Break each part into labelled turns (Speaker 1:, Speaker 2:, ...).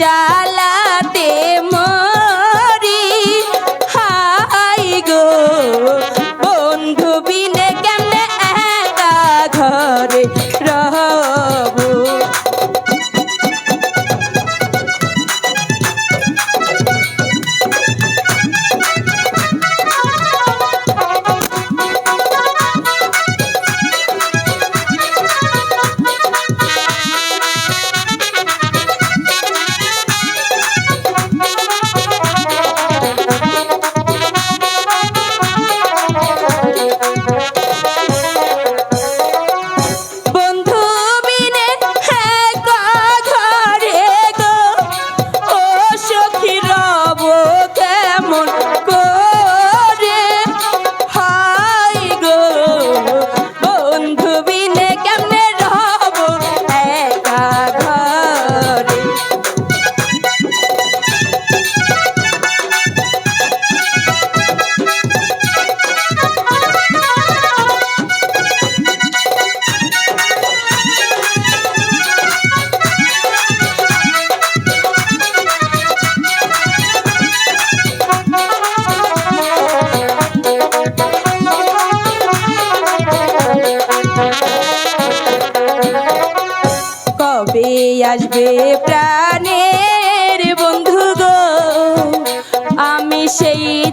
Speaker 1: 자.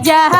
Speaker 1: yeah.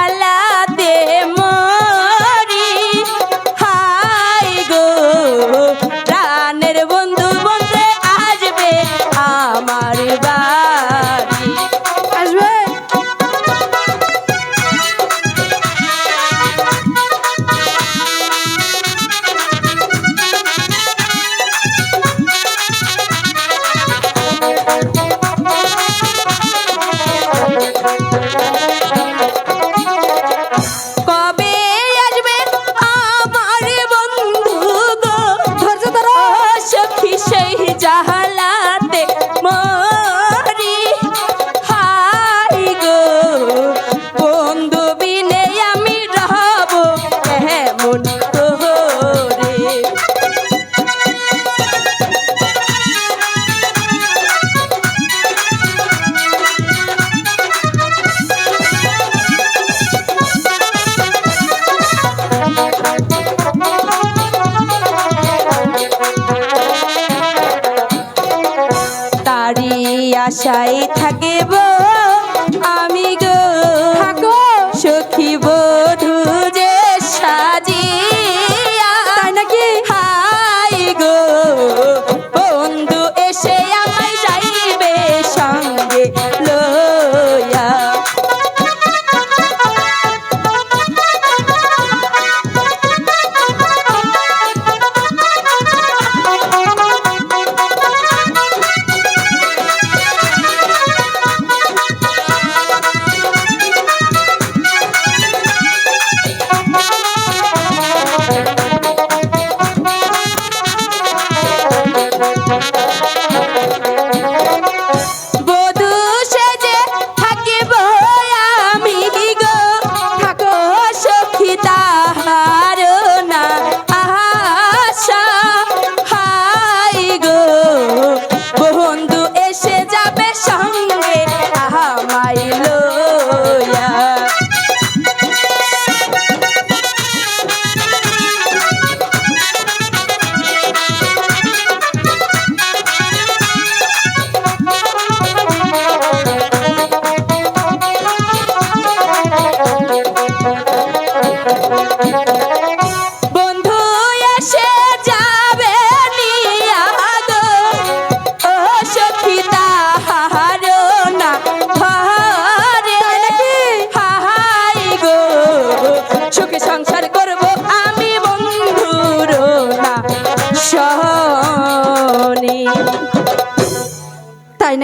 Speaker 1: আশায় থাকিব আমি গো সখী বধু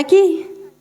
Speaker 1: aqui?